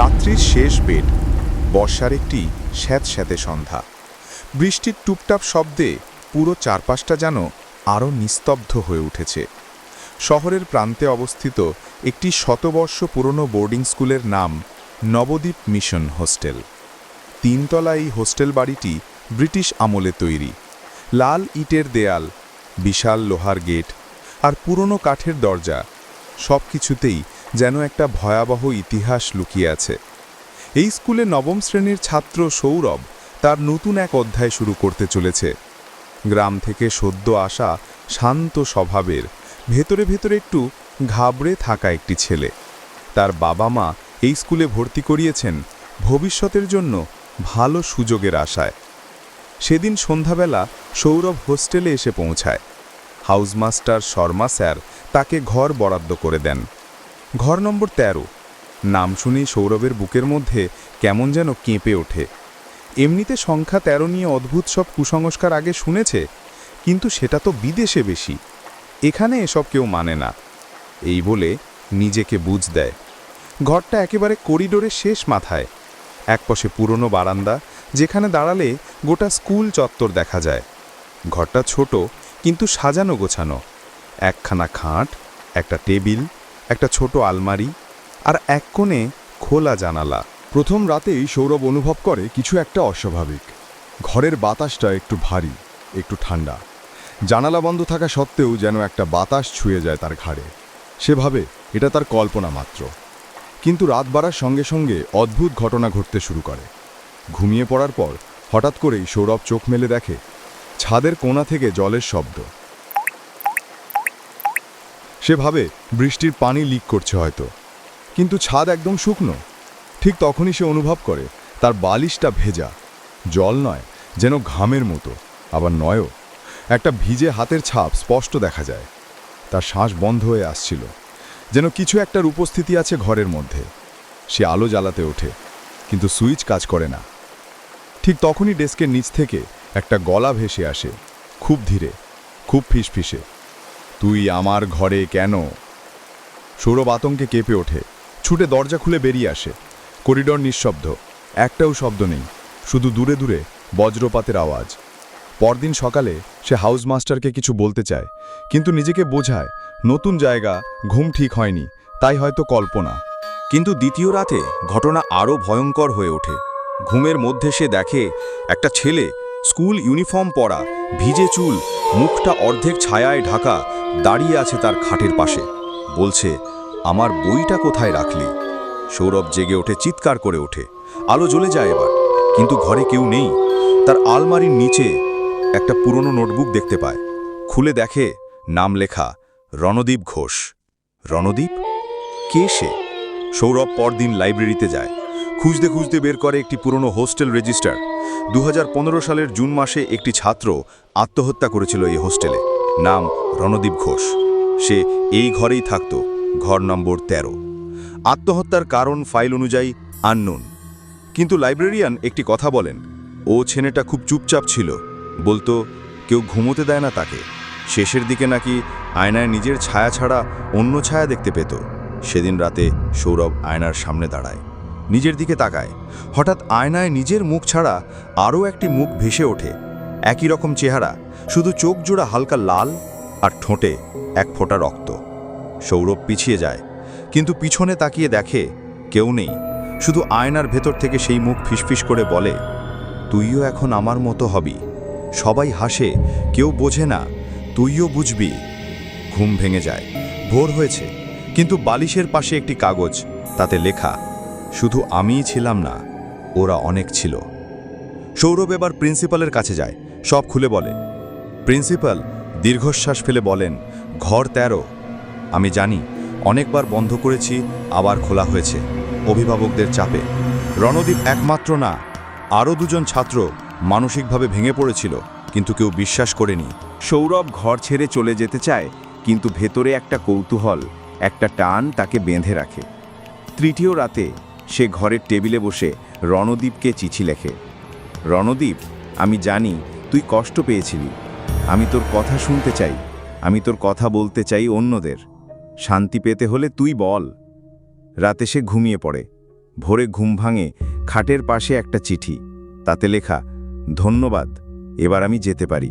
রাত্রির শেষ বেড, বর্ষার একটি স্যাঁতস্যাঁতে সন্ধ্যা। বৃষ্টির টুপটাপ শব্দে পুরো চারপাশটা যেন আরও নিস্তব্ধ হয়ে উঠেছে। শহরের প্রান্তে অবস্থিত একটি শতবর্ষ পুরনো বোর্ডিং স্কুলের নাম নবদ্বীপ মিশন হোস্টেল। তিনতলা এই হোস্টেল বাড়িটি ব্রিটিশ আমলে তৈরি। লাল ইটের দেয়াল, বিশাল লোহার গেট আর পুরনো কাঠের দরজা সব কিছুতেই যেন একটা ভয়াবহ ইতিহাস লুকিয়ে আছে। এই স্কুলে নবম শ্রেণির ছাত্র সৌরভ তার নতুন এক অধ্যায় শুরু করতে চলেছে। গ্রাম থেকে সদ্য আসা শান্ত স্বভাবের, ভেতরে ভেতরে একটু ঘাবড়ে থাকা একটি ছেলে। তার বাবা মা এই স্কুলে ভর্তি করিয়েছেন ভবিষ্যতের জন্য ভালো সুযোগের আশায়। সেদিন সন্ধ্যাবেলা সৌরভ হোস্টেলে এসে পৌঁছায়। হাউসমাস্টার শর্মা স্যার তাকে ঘর বরাদ্দ করে দেন। ঘর নম্বর ১৩ নাম শুনেই সৌরভের বুকের মধ্যে কেমন যেন কেঁপে ওঠে। এমনিতে সংখ্যা ১৩ নিয়ে অদ্ভুত সব কুসংস্কার আগে শুনেছে, কিন্তু সেটা তো বিদেশে বেশি। এখানে এসব কেউ মানে না। এই বলে নিজেকে বুঝ দেয়। ঘরটা একেবারে করিডোরের শেষ মাথায়। একপাশে পুরনো বারান্দা, যেখানে দাঁড়ালে গোটা স্কুল চত্বর দেখা যায়। ঘরটা ছোট, কিন্তু সাজানো গোছানো। একখানা খাট, একটা টেবিল একটা ছোট আলমারি আর এক কোণে খোলা জানালা। প্রথম রাতেই সৌরভ অনুভব করে কিছু একটা অস্বাভাবিক। ঘরের বাতাসটা একটু ভারী, একটু ঠান্ডা। জানালা বন্ধ থাকা সত্ত্বেও যেন একটা বাতাস ছুঁয়ে যায় তার ঘাড়ে। সেভাবে এটা তার কল্পনা মাত্র। কিন্তু রাত বাড়ার সঙ্গে সঙ্গে অদ্ভুত ঘটনা ঘটতে শুরু করে। ঘুমিয়ে পড়ার পর হঠাৎ করেই সৌরভ চোখ মেলে দেখে, ছাদের কোণা থেকে জলের শব্দ। সে ভাবে বৃষ্টির পানি লিক করছে হয়তো। কিন্তু ছাদ একদম শুকনো। ঠিক তখনই সে অনুভব করে, তার বালিশটা ভেজা। জল নয়, যেন ঘামের মতো, আবার নয়ও। একটা ভিজে হাতের ছাপ স্পষ্ট দেখা যায়। তার শ্বাস বন্ধ হয়ে আসছিল, যেন কিছু একটার উপস্থিতি আছে ঘরের মধ্যে। সে আলো জ্বালাতে ওঠে, কিন্তু সুইচ কাজ করে না। ঠিক তখনই ডেস্কের নিচ থেকে একটা গলা ভেসে আসে, খুব ধীরে, খুব ফিসফিসে। তুই আমার ঘরে কেন? সৌরভ আতঙ্কে কেঁপে ওঠে। ছুটে দরজা খুলে বেরিয়ে আসে। করিডর নিঃশব্দ। একটাও শব্দ নেই। শুধু দূরে দূরে বজ্রপাতের আওয়াজ। পরদিন সকালে সে হাউস মাস্টারকে কিছু বলতে চায়, কিন্তু নিজেকে বোঝায়, নতুন জায়গা, ঘুম ঠিক হয়নি, তাই হয়তো কল্পনা। কিন্তু দ্বিতীয় রাতে ঘটনা আরও ভয়ঙ্কর হয়ে ওঠে। ঘুমের মধ্যে সে দেখে একটা ছেলে, স্কুল ইউনিফর্ম পরা, ভিজে চুল, মুখটা অর্ধেক ছায়ায় ঢাকা দাঁড়িয়ে আছে তার খাটের পাশে। বলছে, আমার বইটা কোথায় রাখলি? সৌরভ জেগে ওঠে, চিৎকার করে ওঠে। আলো জ্বলে যায় এবার, কিন্তু ঘরে কেউ নেই। তার আলমারির নিচে একটা পুরনো নোটবুক দেখতে পায়। খুলে দেখে, নাম লেখা, রণদীপ ঘোষ। রণদীপ? কে সে? সৌরভ পরদিন লাইব্রেরিতে যায়। খুঁজতে খুঁজতে বের করে একটি পুরনো হোস্টেল রেজিস্টার। দু হাজার পনেরো সালের জুন মাসে একটি ছাত্র আত্মহত্যা করেছিল এই হোস্টেলে। নাম রণদীপ ঘোষ। সে এই ঘরেই থাকত, ঘর নম্বর ১৩ আত্মহত্যার কারণ ফাইল অনুযায়ী আননোন। কিন্তু লাইব্রেরিয়ান একটি কথা বলেন, ও ছেলেটা খুব চুপচাপ ছিল। বলতো, কেউ ঘুমোতে দেয় না তাকে। শেষের দিকে নাকি আয়নায় নিজের ছায়া ছাড়া অন্য ছায়া দেখতে পেত। সেদিন রাতে সৌরভ আয়নার সামনে দাঁড়ায়, নিজের দিকে তাকায়। হঠাৎ আয়নায় নিজের মুখ ছাড়া আরও একটি মুখ ভেসে ওঠে। একই রকম চেহারা, শুধু চোখ জোড়া হালকা লাল আর ঠোঁটে এক ফোঁটা রক্ত। সৌরভ পিছিয়ে যায়, কিন্তু পিছনে তাকিয়ে দেখে কেউ নেই, শুধু আয়নার ভেতর থেকে সেই মুখ ফিসফিস করে বলে, তুইও এখন আমার মতো হবি। সবাই হাসে, কেউ বোঝে না, তুইও বুঝবি। ঘুম ভেঙে যায়, ভোর হয়েছে, কিন্তু বালিশের পাশে একটি কাগজ, তাতে লেখা, শুধু আমিই ছিলাম না, ওরা অনেক ছিল। সৌরভ এবার প্রিন্সিপালের কাছে যায় সব খুলে বলে। প্রিন্সিপাল দীর্ঘশ্বাস ফেলে বলেন, ঘর তেরো। আমি জানি, অনেকবার বন্ধ করেছি, আবার খোলা হয়েছে, অভিভাবকদের চাপে। রণদীপ একমাত্র না, আরও দুজন ছাত্র মানসিকভাবে ভেঙে পড়েছিল, কিন্তু কেউ বিশ্বাস করেনি। সৌরভ ঘর ছেড়ে চলে যেতে চায়, কিন্তু ভেতরে একটা কৌতূহল, একটা টান তাকে বেঁধে রাখে। তৃতীয় রাতে সে ঘরের টেবিলে বসে রণদীপকে চিঠি লেখে। রণদীপ, আমি জানি তুই কষ্ট পেয়েছিলি। আমি তোর কথা শুনতে চাই। আমি তোর কথা বলতে চাই অন্যদের। শান্তি পেতে হলে তুই বল। রাতে সে ঘুমিয়ে পড়ে। ভোরে ঘুম ভাঙে খাটের পাশে একটা চিঠি। তাতে লেখা, ধন্যবাদ, এবার আমি যেতে পারি।